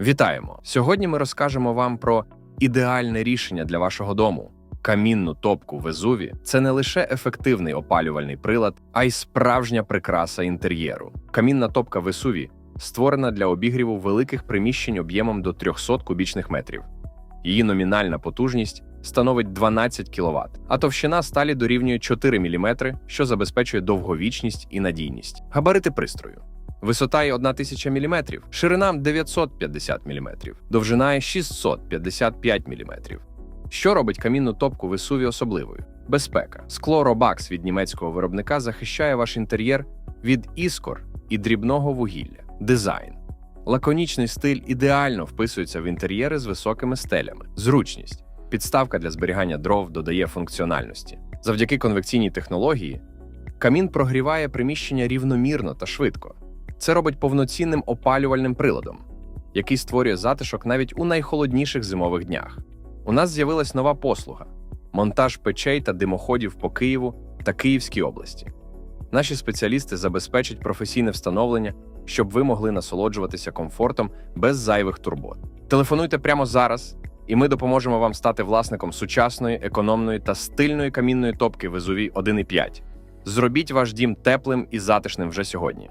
Вітаємо! Сьогодні ми розкажемо вам про ідеальне рішення для вашого дому. Камінну топку Везуві це не лише ефективний опалювальний прилад, а й справжня прикраса інтер'єру. Камінна топка Весуві створена для обігріву великих приміщень об'ємом до 300 кубічних метрів. Її номінальна потужність становить 12 кВт, а товщина сталі дорівнює 4 мм, що забезпечує довговічність і надійність. Габарити пристрою. Висота є 1000 мм, ширина 950 мм, довжина є 655 мм. Що робить камінну топку Весуві особливою? Безпека. Скло Robax від німецького виробника захищає ваш інтер'єр від іскор і дрібного вугілля. Дизайн. Лаконічний стиль ідеально вписується в інтер'єри з високими стелями. Зручність. Підставка для зберігання дров додає функціональності. Завдяки конвекційній технології камін прогріває приміщення рівномірно та швидко. Це робить повноцінним опалювальним приладом, який створює затишок навіть у найхолодніших зимових днях. У нас з'явилась нова послуга монтаж печей та димоходів по Києву та Київській області. Наші спеціалісти забезпечать професійне встановлення, щоб ви могли насолоджуватися комфортом без зайвих турбот. Телефонуйте прямо зараз, і ми допоможемо вам стати власником сучасної, економної та стильної камінної топки Везуві 1.5. Зробіть ваш дім теплим і затишним вже сьогодні.